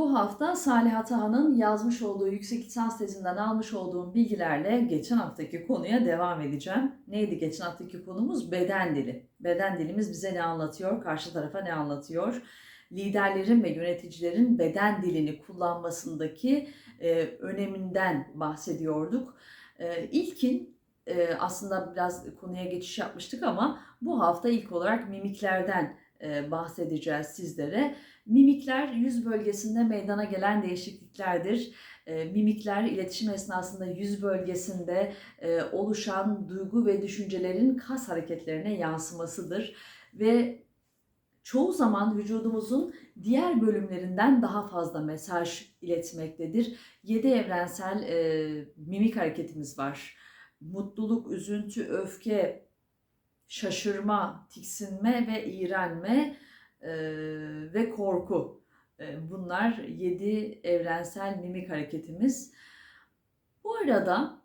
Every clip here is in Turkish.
Bu hafta Salih Atahan'ın yazmış olduğu yüksek lisans tezinden almış olduğum bilgilerle geçen haftaki konuya devam edeceğim. Neydi geçen haftaki konumuz? Beden dili. Beden dilimiz bize ne anlatıyor, karşı tarafa ne anlatıyor? Liderlerin ve yöneticilerin beden dilini kullanmasındaki e, öneminden bahsediyorduk. E, ilkin e, aslında biraz konuya geçiş yapmıştık ama bu hafta ilk olarak mimiklerden bahsedeceğiz sizlere. Mimikler yüz bölgesinde meydana gelen değişikliklerdir. E, mimikler iletişim esnasında yüz bölgesinde e, oluşan duygu ve düşüncelerin kas hareketlerine yansımasıdır ve çoğu zaman vücudumuzun diğer bölümlerinden daha fazla mesaj iletmektedir. Yedi evrensel e, mimik hareketimiz var. Mutluluk, üzüntü, öfke, şaşırma, tiksinme ve iğrenme e, ve korku. E, bunlar yedi evrensel mimik hareketimiz. Bu arada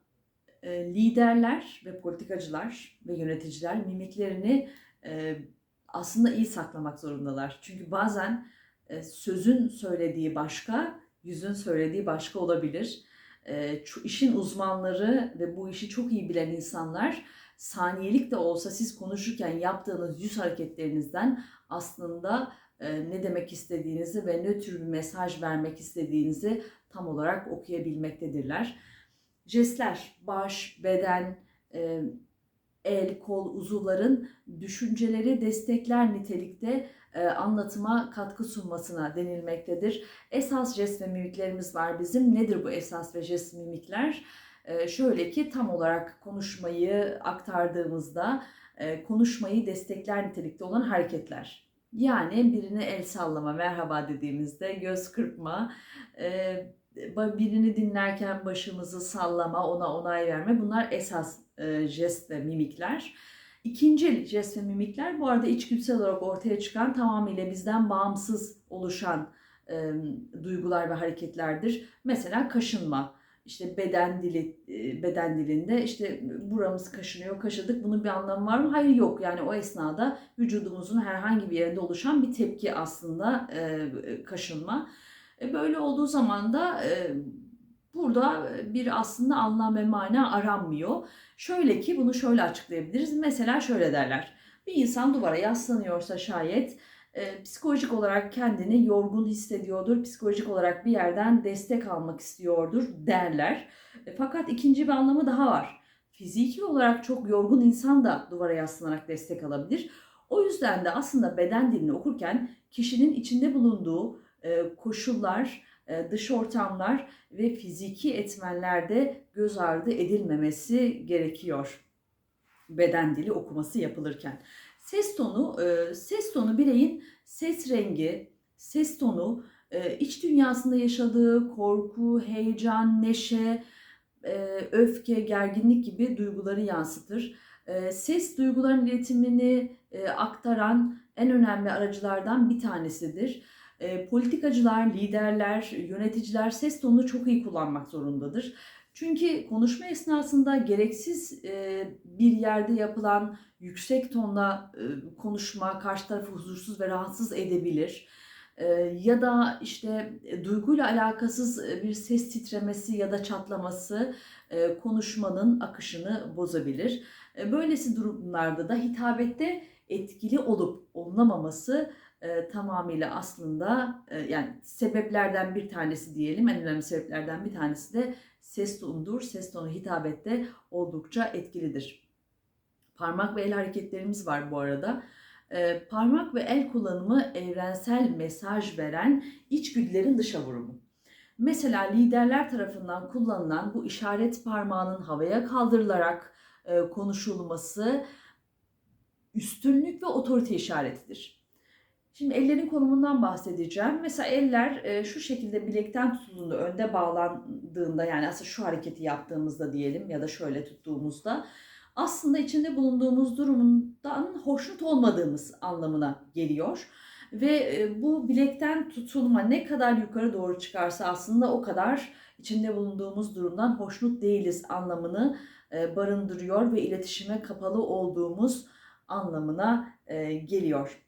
e, liderler ve politikacılar ve yöneticiler mimiklerini e, aslında iyi saklamak zorundalar. Çünkü bazen e, sözün söylediği başka, yüzün söylediği başka olabilir. İşin uzmanları ve bu işi çok iyi bilen insanlar saniyelik de olsa siz konuşurken yaptığınız yüz hareketlerinizden aslında ne demek istediğinizi ve ne tür bir mesaj vermek istediğinizi tam olarak okuyabilmektedirler. Jestler, baş, beden, el, kol, uzuvların düşünceleri destekler nitelikte e, anlatıma katkı sunmasına denilmektedir. Esas jest ve mimiklerimiz var bizim. Nedir bu esas ve jest mimikler? E, şöyle ki tam olarak konuşmayı aktardığımızda e, konuşmayı destekler nitelikte olan hareketler. Yani birine el sallama, merhaba dediğimizde göz kırpma, birini dinlerken başımızı sallama, ona onay verme bunlar esas e, jest ve mimikler. İkinci jest ve mimikler bu arada içgüdüsel olarak ortaya çıkan tamamıyla bizden bağımsız oluşan e, duygular ve hareketlerdir. Mesela kaşınma, işte beden dili e, beden dilinde işte buramız kaşınıyor, kaşıdık. Bunun bir anlamı var mı? Hayır yok. Yani o esnada vücudumuzun herhangi bir yerinde oluşan bir tepki aslında e, kaşınma. E, böyle olduğu zaman da e, burada bir aslında anlam ve mana aranmıyor. Şöyle ki bunu şöyle açıklayabiliriz. Mesela şöyle derler. Bir insan duvara yaslanıyorsa şayet e, psikolojik olarak kendini yorgun hissediyordur. Psikolojik olarak bir yerden destek almak istiyordur derler. E, fakat ikinci bir anlamı daha var. Fiziki olarak çok yorgun insan da duvara yaslanarak destek alabilir. O yüzden de aslında beden dilini okurken kişinin içinde bulunduğu koşullar, e, dış ortamlar ve fiziki etmenlerde göz ardı edilmemesi gerekiyor beden dili okuması yapılırken. Ses tonu, e, ses tonu bireyin ses rengi, ses tonu, iç dünyasında yaşadığı korku, heyecan, neşe, öfke, gerginlik gibi duyguları yansıtır. Ses duyguların iletimini aktaran en önemli aracılardan bir tanesidir e, politikacılar, liderler, yöneticiler ses tonunu çok iyi kullanmak zorundadır. Çünkü konuşma esnasında gereksiz e, bir yerde yapılan yüksek tonla e, konuşma karşı tarafı huzursuz ve rahatsız edebilir. E, ya da işte e, duyguyla alakasız e, bir ses titremesi ya da çatlaması e, konuşmanın akışını bozabilir. Böylesi durumlarda da hitabette etkili olup olunamaması e, tamamıyla aslında e, yani sebeplerden bir tanesi diyelim en önemli sebeplerden bir tanesi de ses tonudur. Ses tonu hitabette oldukça etkilidir. Parmak ve el hareketlerimiz var bu arada. E, parmak ve el kullanımı evrensel mesaj veren içgüdülerin dışa vurumu. Mesela liderler tarafından kullanılan bu işaret parmağının havaya kaldırılarak e, konuşulması üstünlük ve otorite işaretidir. Şimdi ellerin konumundan bahsedeceğim. Mesela eller e, şu şekilde bilekten tutulduğunda, önde bağlandığında yani aslında şu hareketi yaptığımızda diyelim ya da şöyle tuttuğumuzda aslında içinde bulunduğumuz durumundan hoşnut olmadığımız anlamına geliyor. Ve e, bu bilekten tutulma ne kadar yukarı doğru çıkarsa aslında o kadar içinde bulunduğumuz durumdan hoşnut değiliz anlamını e, barındırıyor ve iletişime kapalı olduğumuz anlamına geliyor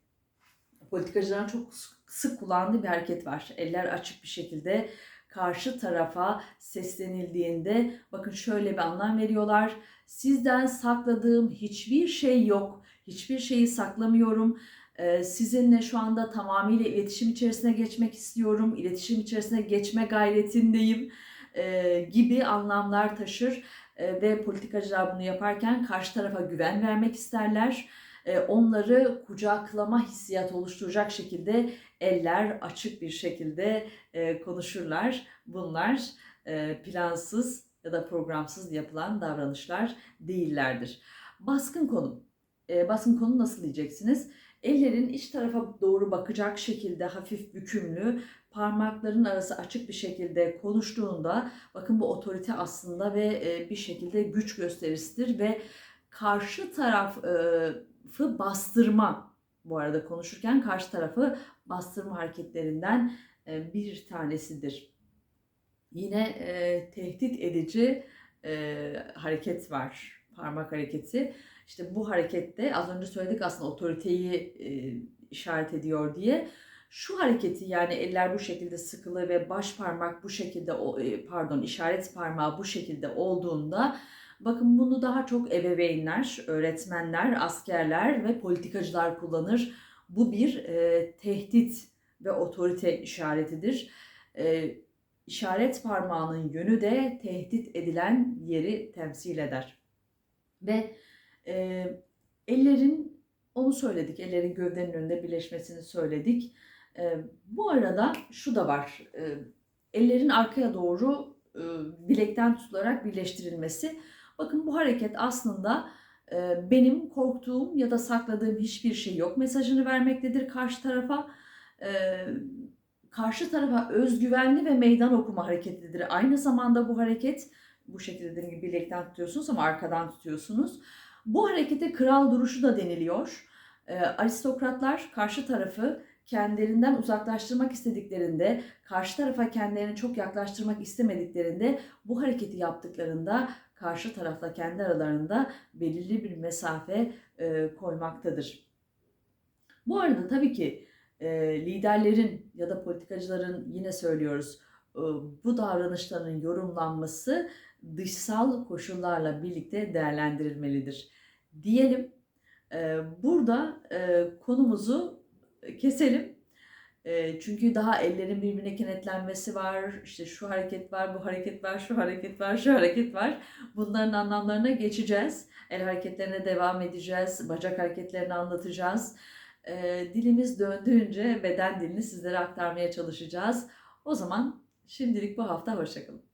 politikacıların çok sık kullandığı bir hareket var. Eller açık bir şekilde karşı tarafa seslenildiğinde bakın şöyle bir anlam veriyorlar. Sizden sakladığım hiçbir şey yok. Hiçbir şeyi saklamıyorum. Ee, Sizinle şu anda tamamıyla iletişim içerisine geçmek istiyorum. İletişim içerisine geçme gayretindeyim e, gibi anlamlar taşır. E, ve politikacılar bunu yaparken karşı tarafa güven vermek isterler. E, onları kucaklama hissiyat oluşturacak şekilde eller açık bir şekilde e, konuşurlar. Bunlar e, plansız ya da programsız yapılan davranışlar değillerdir. Baskın konum. Baskın konum nasıl diyeceksiniz? Ellerin iç tarafa doğru bakacak şekilde hafif bükümlü, parmakların arası açık bir şekilde konuştuğunda bakın bu otorite aslında ve bir şekilde güç gösterisidir ve karşı tarafı bastırma bu arada konuşurken karşı tarafı bastırma hareketlerinden e, bir tanesidir. Yine e, tehdit edici e, hareket var. Parmak hareketi. İşte bu harekette az önce söyledik aslında otoriteyi e, işaret ediyor diye. Şu hareketi yani eller bu şekilde sıkılı ve baş parmak bu şekilde e, pardon işaret parmağı bu şekilde olduğunda bakın bunu daha çok ebeveynler, öğretmenler, askerler ve politikacılar kullanır. Bu bir e, tehdit ve otorite işaretidir. E, işaret parmağının yönü de tehdit edilen yeri temsil eder. Ve e, ellerin, onu söyledik, ellerin gövdenin önünde birleşmesini söyledik. E, bu arada şu da var, e, ellerin arkaya doğru e, bilekten tutularak birleştirilmesi. Bakın bu hareket aslında e, benim korktuğum ya da sakladığım hiçbir şey yok mesajını vermektedir karşı tarafa. E, karşı tarafa özgüvenli ve meydan okuma hareketidir. Aynı zamanda bu hareket bu şekilde dediğim gibi bilekten tutuyorsunuz ama arkadan tutuyorsunuz. Bu harekete kral duruşu da deniliyor. E, aristokratlar karşı tarafı kendilerinden uzaklaştırmak istediklerinde, karşı tarafa kendilerini çok yaklaştırmak istemediklerinde bu hareketi yaptıklarında karşı tarafla kendi aralarında belirli bir mesafe e, koymaktadır. Bu arada tabii ki e, liderlerin ya da politikacıların yine söylüyoruz e, bu davranışların yorumlanması dışsal koşullarla birlikte değerlendirilmelidir. Diyelim e, burada e, konumuzu keselim. E, çünkü daha ellerin birbirine kenetlenmesi var, işte şu hareket var, bu hareket var, şu hareket var, şu hareket var. Bunların anlamlarına geçeceğiz. El hareketlerine devam edeceğiz, bacak hareketlerini anlatacağız. E, dilimiz döndüğünce beden dilini sizlere aktarmaya çalışacağız. O zaman şimdilik bu hafta hoşçakalın.